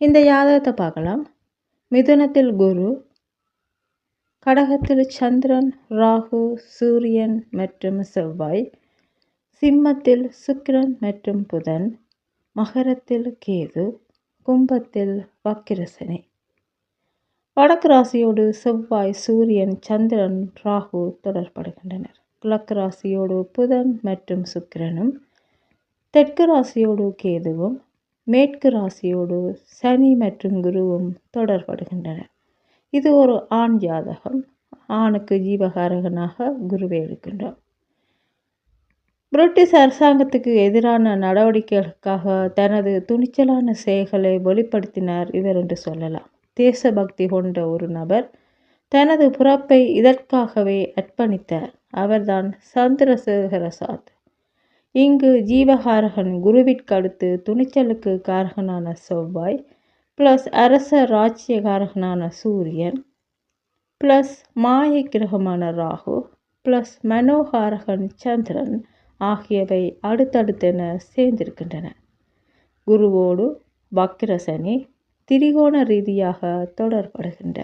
இந்த ஜாதகத்தை பார்க்கலாம். மிதுனத்தில் குரு கடகத்தில் சந்திரன் ராகு சூரியன் மற்றும் செவ்வாய் சிம்மத்தில் சுக்கிரன் மற்றும் புதன் மகரத்தில் கேது கும்பத்தில் வக்கிரசனி. வடக்கு ராசியோடு செவ்வாய் சூரியன் சந்திரன் ராகு தொடர்படுகின்றனர். கிழக்கு ராசியோடு புதன் மற்றும் சுக்கிரனும் தெற்கு ராசியோடு கேதுவும் மேற்கு ராசியோடு சனி மற்றும் குருவும் தொடர்படுகின்றன. இது ஒரு ஆண் ஜாதகம். ஆணுக்கு ஜீவகாரகனாக குருவை எடுக்கின்றோம் பிரிட்டிஷ் அரசாங்கத்துக்கு எதிரான நடவடிக்கைகளுக்காக தனது துணிச்சலான செயல்களை வெளிப்படுத்தினார் இவர் என்று சொல்லலாம். தேசபக்தி கொண்ட ஒரு நபர் தனது பிறப்பை இதற்காகவே அர்ப்பணித்தார். அவர்தான் சந்திரசேகரசாத் இங்கு ஜீவகாரகன் குருவிற்கு அடுத்து துணிச்சலுக்கு காரகனான செவ்வாய் ப்ளஸ் அரச ராஜ்யகாரகனான சூரியன் ப்ளஸ் மாய கிரகமான ராகு ப்ளஸ் மனோகாரகன் சந்திரன் ஆகியவை அடுத்தடுத்தென சேர்ந்திருக்கின்றன. குருவோடு வக்கிரசனி திரிகோண ரீதியாக தொடர்படுகின்ற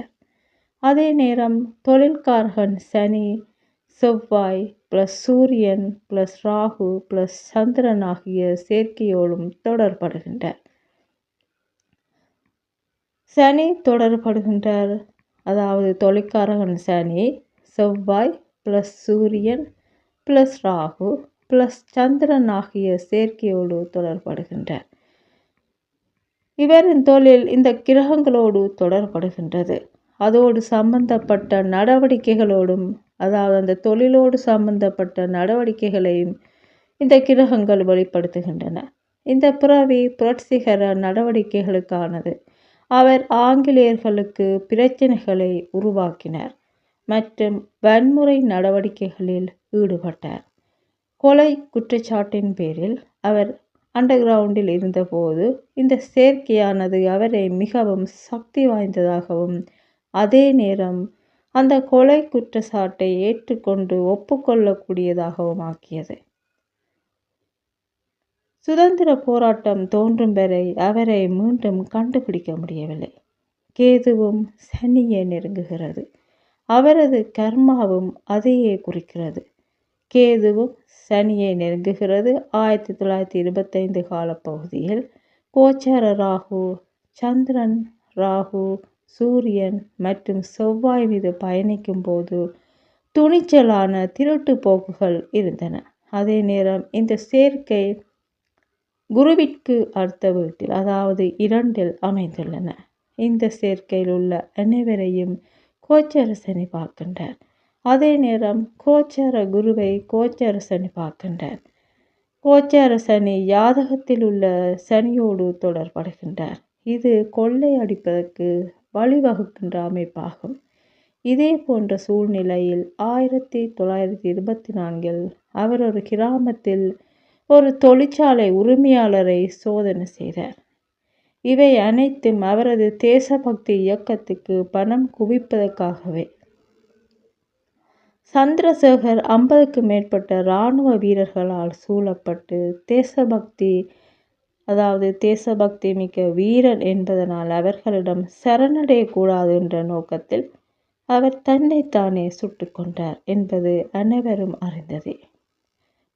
அதே நேரம் தொழில்காரகன் சனி செவ்வாய் ப்ளஸ் சூரியன் ப்ளஸ் ராகு ப்ளஸ் சந்திரன் ஆகிய சேர்க்கையோடும் தொடர்படுகின்றார் சனி தொடர்படுகின்றார். அதாவது தொழிற்காரகன் சனி செவ்வாய் ப்ளஸ் சூரியன் ப்ளஸ் ராகு ப்ளஸ் சந்திரன் ஆகிய சேர்க்கையோடு தொடர்படுகின்றார் இவரின் தொழில் இந்த கிரகங்களோடு தொடர்படுகின்றது. அதோடு சம்பந்தப்பட்ட நடவடிக்கைகளோடும் அதாவது அந்த தொழிலோடு சம்பந்தப்பட்ட நடவடிக்கைகளையும் இந்த கிரகங்கள் வெளிப்படுத்துகின்றன. இந்த பிறவி புரட்சிகர நடவடிக்கைகளுக்கானது. அவர் ஆங்கிலேயர்களுக்கு பிரச்சனைகளை உருவாக்கினார் மற்றும் வன்முறை நடவடிக்கைகளில் ஈடுபட்டார். கொலை குற்றச்சாட்டின் பேரில் அவர் அண்டர் கிரவுண்டில் இருந்தபோது இந்த சேர்க்கையானது அவரை மிகவும் சக்தி வாய்ந்ததாகவும் அதே நேரம் அந்த கொலை குற்றச்சாட்டை ஏற்றுக்கொண்டு ஒப்புக்கொள்ளக்கூடியதாகவும் ஆக்கியது. சுதந்திர போராட்டம் தோன்றும் வரை அவரை மீண்டும் கண்டுபிடிக்க முடியவில்லை. கேதுவும் சனியை நெருங்குகிறது. அவரது கர்மாவும் அதையே குறிக்கிறது. கேதுவும் சனியை நெருங்குகிறது. ஆயிரத்தி தொள்ளாயிரத்தி இருபத்தைந்து காலப்பகுதியில் கோச்சார ராகு சந்திரன் ராகு சூரியன் மற்றும் செவ்வாய் மீது பயணிக்கும் போது துணிச்சலான திருட்டு போக்குகள் இருந்தன. அதே நேரம் இந்த சேர்க்கை குருவிற்கு அடுத்த வீட்டில் அதாவது இரண்டில் அமைந்துள்ளன. இந்த சேர்க்கையில் உள்ள அனைவரையும் கோச்சர சனி பார்க்கின்றார். அதே நேரம் கோச்சார குருவை கோச்சார சனி பார்க்கின்றார். கோச்சார சனி யாதகத்தில் உள்ள சனியோடு தொடர்படுகின்றார் இது கொள்ளை அடிப்பதற்கு வழிவகுக்கின்ற அமைப்பாகும். இதே போன்ற சூழ்நிலையில் ஆயிரத்தி தொள்ளாயிரத்தி இருபத்தி நான்கில் அவர் ஒரு கிராமத்தில் ஒரு தொழிற்சாலை உரிமையாளரை சோதனை செய்தார். இவை அனைத்தும் அவரது தேசபக்தி இயக்கத்துக்கு பணம் குவிப்பதற்காகவே. சந்திரசேகர் ஐம்பதுக்கு மேற்பட்ட இராணுவ வீரர்களால் சூழப்பட்டு தேசபக்தி அதாவது தேசபக்தி மிக்க வீரன் என்பதனால் அவர்களிடம் சரணடையக்கூடாது என்ற நோக்கத்தில் அவர் தன்னைத்தானே சுட்டு கொண்டார் என்பது அனைவரும் அறிந்ததே.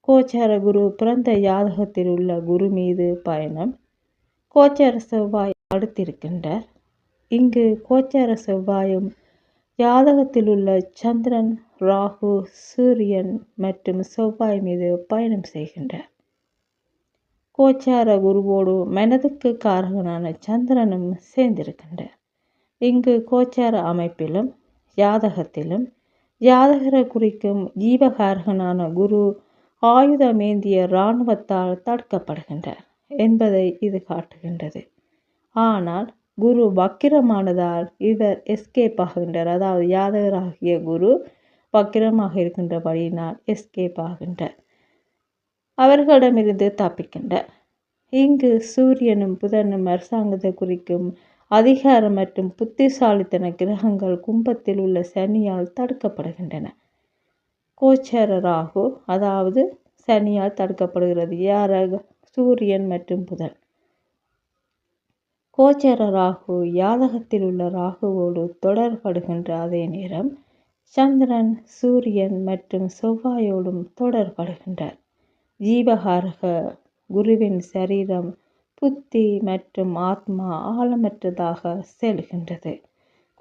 கோச்சார குரு பிறந்த யாதகத்தில் உள்ள குரு மீது பயணம் கோச்சார செவ்வாய் அடுத்திருக்கின்றார். இங்கு கோச்சார செவ்வாயும் ஜாதகத்தில் உள்ள சந்திரன் ராகு சூரியன் மற்றும் செவ்வாய் மீது பயணம் செய்கின்றார். கோச்சார குருவோடு மனதுக்கு காரகனான சந்திரனும் சேர்ந்திருக்கின்றார் இங்கு கோச்சார அமைப்பிலும் ஜாதகத்திலும் ஜாதகரை குறிக்கும் ஜீவகாரகனான குரு ஆயுதமேந்திய இராணுவத்தால் தடுக்கப்படுகின்றார் என்பதை இது காட்டுகின்றது. ஆனால் குரு வக்கிரமானதால் இவர் எஸ்கேப் ஆகின்றார். அதாவது யாதகராகிய குரு வக்கிரமாக இருக்கின்றபடியினால் எஸ்கேப் ஆகின்றார். அவர்களிடமிருந்து தப்பிக்கின்றார் இங்கு சூரியனும் புதனும் அரசாங்கத்தை குறிக்கும் அதிகாரம் மற்றும் புத்திசாலித்தன கிரகங்கள் கும்பத்தில் உள்ள சனியால் தடுக்கப்படுகின்றன. கோச்சர ராகு அதாவது சனியால் தடுக்கப்படுகிறது. யாராக? சூரியன் மற்றும் புதன். கோச்சர ராகு யாதகத்தில் உள்ள ராகுவோடு தொடர்படுகின்ற அதே நேரம் சந்திரன் சூரியன் மற்றும் செவ்வாயோடும் தொடர்படுகின்றார். ஜீவகாரக குருவின் சரீரம் புத்தி மற்றும் ஆத்மா ஆழமற்றதாக செல்கின்றது.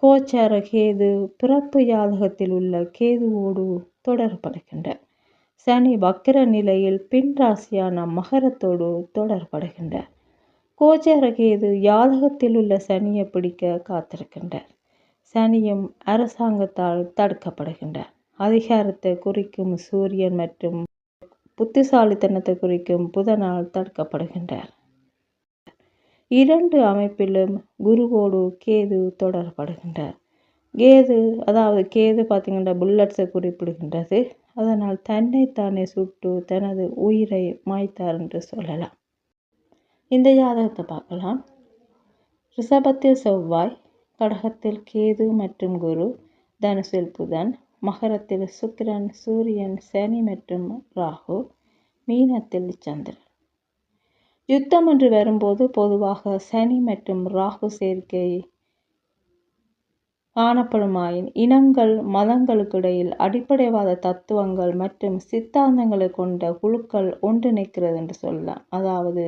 கோச்சார கேது பிறப்பு யாதகத்தில் உள்ள கேதுவோடு தொடர்படுகின்ற சனி வக்கர நிலையில் பின் ராசியான மகரத்தோடு தொடர்படுகின்றார் கோச்சார கேது யாதகத்தில் உள்ள சனியை பிடிக்க காத்திருக்கின்றார் சனியும் அரசாங்கத்தால் தடுக்கப்படுகின்றார் அதிகாரத்தை குறிக்கும் சூரியன் மற்றும் புத்திசாலித்தனத்தை குறிக்கும் புதனால் தடுக்கப்படுகின்றார். இரண்டு அமைப்பிலும் குருவோடு கேது தொடரப்படுகின்றார் கேது அதாவது கேது பார்த்திங்கன்னா புல்லட்ஸை குறிப்பிடுகின்றது. அதனால் தன்னைத்தானே சுட்டு தனது உயிரை மாய்த்தார் என்று சொல்லலாம். இந்த ஜாதகத்தை பார்க்கலாம். ரிஷபத்தில் செவ்வாய் கடகத்தில் கேது மற்றும் குரு தனுசில் புதன் மகரத்தில் சுக்கிரன் சூரியன் சனி மற்றும் ராகு மீனத்தில் சந்திரன். யுத்தம் என்று வரும்போது பொதுவாக சனி மற்றும் ராகு சேர்க்கை காணப்படுமாயின் இனங்கள் மதங்களுக்கிடையில் அடிப்படைவாத தத்துவங்கள் மற்றும் சித்தாந்தங்களை கொண்ட குழுக்கள் ஒன்றிணைக்கிறது என்று சொல்லலாம். அதாவது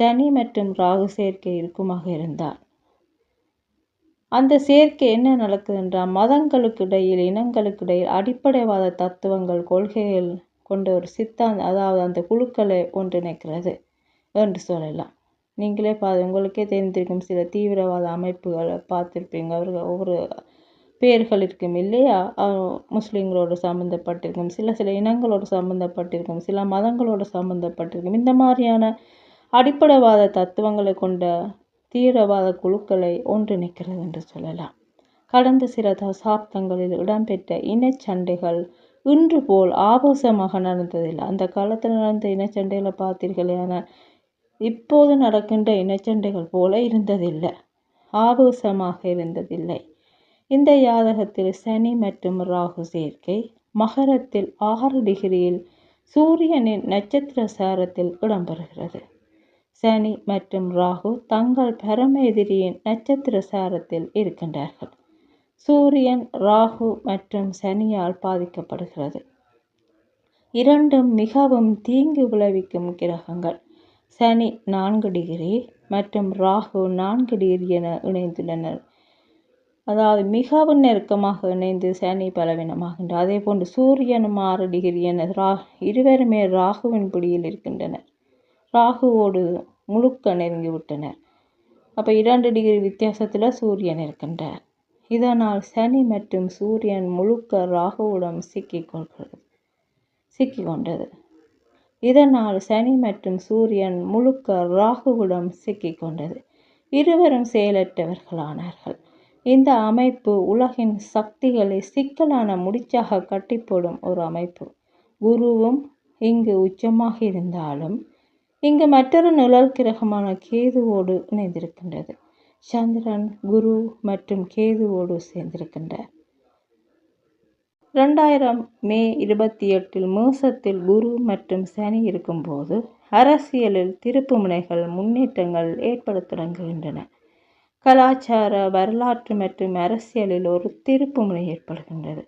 சனி மற்றும் ராகு சேர்க்கை இருக்குமாக இருந்தால் அந்த சேர்க்கை என்ன நடக்குது என்றால் மதங்களுக்கு இடையில் இனங்களுக்கு இடையில் அடிப்படைவாத தத்துவங்கள் கொள்கைகள் கொண்ட ஒரு சித்தாந்த அதாவது அந்த குழுக்களை ஒன்றிணைக்கிறது என்று சொல்லலாம். நீங்களே பா உங்களுக்கே தெரிந்திருக்கும் சில தீவிரவாத அமைப்புகளை பார்த்துருப்பீங்க. அவர்கள் ஒவ்வொரு பேர்கள் இருக்கும் இல்லையா முஸ்லீம்களோடு சம்மந்தப்பட்டிருக்கும் சில சில இனங்களோடு சம்மந்தப்பட்டிருக்கும் சில மதங்களோடு சம்மந்தப்பட்டிருக்கும் இந்த மாதிரியான அடிப்படைவாத தத்துவங்களை கொண்ட தீவிரவாத குழுக்களை ஒன்றிணைக்கிறது என்று சொல்லலாம். கடந்த சில தசாப்தங்களில் இடம்பெற்ற இனச்சண்டைகள் இன்று போல் ஆபாசமாக நடந்ததில்லை. அந்த காலத்தில் நடந்த இனச்சண்டைகளை பார்த்தீர்களே ஆனால் இப்போது நடக்கின்ற இனச்சண்டைகள் போல இருந்ததில்லை. ஆபாசமாக இருந்ததில்லை. இந்த யாதகத்தில் சனி மற்றும் ராகு சேர்க்கை மகரத்தில் ஆறு டிகிரியில் சூரியனின் நட்சத்திர சாரத்தில் இடம்பெறுகிறது. சனி மற்றும் ராகு தங்கள் பரம எதிரியின் நட்சத்திர சாரத்தில் இருக்கின்றார்கள். சூரியன் ராகு மற்றும் சனியால் பாதிக்கப்படுகிறது. இரண்டும் மிகவும் தீங்கு விளைவிக்கும் கிரகங்கள். சனி நான்கு டிகிரி மற்றும் ராகு நான்கு டிகிரி என இணைந்துள்ளனர். அதாவது மிகவும் நெருக்கமாக இணைந்து சனி பலவீனமாகின்றன அதே போன்று சூரியனும் ஆறு டிகிரி என ரா இருவருமே ராகுவின் பிடியில் இருக்கின்றனர். ராகுவோடு முழுக்க நெருங்கிவிட்டனர் அப்போ இரண்டு டிகிரி வித்தியாசத்தில் சூரியன் இருக்கின்றார். இதனால் சனி மற்றும் சூரியன் முழுக்க ராகுவுடன் சிக்கிக்கொள்கிறது சிக்கிக்கொண்டது இதனால் சனி மற்றும் சூரியன் முழுக்க ராகுவிடம் சிக்கிக்கொண்டது இருவரும் செயலற்றவர்களானார்கள். இந்த அமைப்பு உலகின் சக்திகளை சிக்கலான முடிச்சாக கட்டிப்போடும் ஒரு அமைப்பு. குருவும் இங்கு உச்சமாக இருந்தாலும் இங்கு மற்றொரு நிழல் கிரகமான கேதுவோடு இணைந்திருக்கின்றது. சந்திரன் குரு மற்றும் கேதுவோடு சேர்ந்திருக்கின்றார். ரெண்டாயிரம் மே இருபத்தி எட்டில் மேசத்தில் குரு மற்றும் சனி இருக்கும்போது அரசியலில் திருப்பு முனைகள் முன்னேற்றங்கள் ஏற்படத் தொடங்குகின்றன. கலாச்சார வரலாற்று மற்றும் அரசியலில் ஒரு திருப்பு முனை ஏற்படுகின்றது.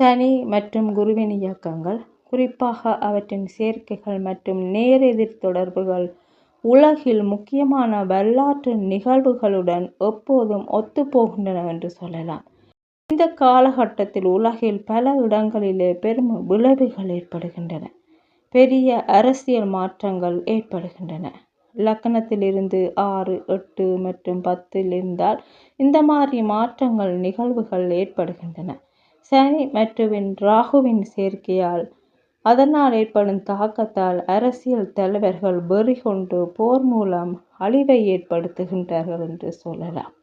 சனி மற்றும் குருவின் இயக்கங்கள் குறிப்பாக அவற்றின் சேர்க்கைகள் மற்றும் நேரெதிர் தொடர்புகள். உலகில் முக்கியமான வரலாற்று நிகழ்வுகளுடன் எப்போதும் ஒத்துப்போகின்றன என்று சொல்லலாம். இந்த காலகட்டத்தில் உலகில் பல இடங்களிலே பெரும் விளைவுகள் ஏற்படுகின்றன. பெரிய அரசியல் மாற்றங்கள் ஏற்படுகின்றன. லக்கணத்திலிருந்து ஆறு எட்டு மற்றும் பத்தில் இருந்தால் இந்த மாதிரி மாற்றங்கள் நிகழ்வுகள் ஏற்படுகின்றன. சனி மற்றும் ராகுவின் சேர்க்கையால் அதனால் ஏற்படும் தாக்கத்தால் அரசியல் தலைவர்கள் வெறி கொண்டு போர் மூலம் அழிவை ஏற்படுத்துகின்றார்கள் என்று சொல்லலாம்.